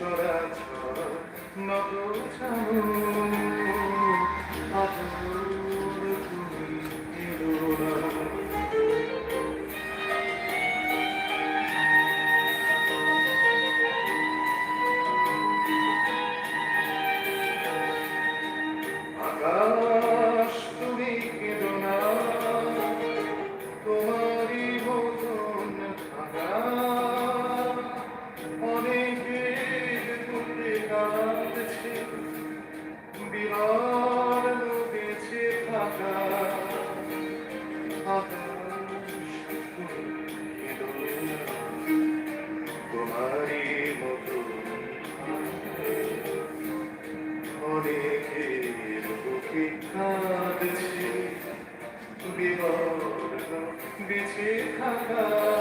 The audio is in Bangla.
সরাচর নত ছানু তারি মতো অনেকের বুকে কাঁদছে বিবর্ণ বেঁচে থাকা।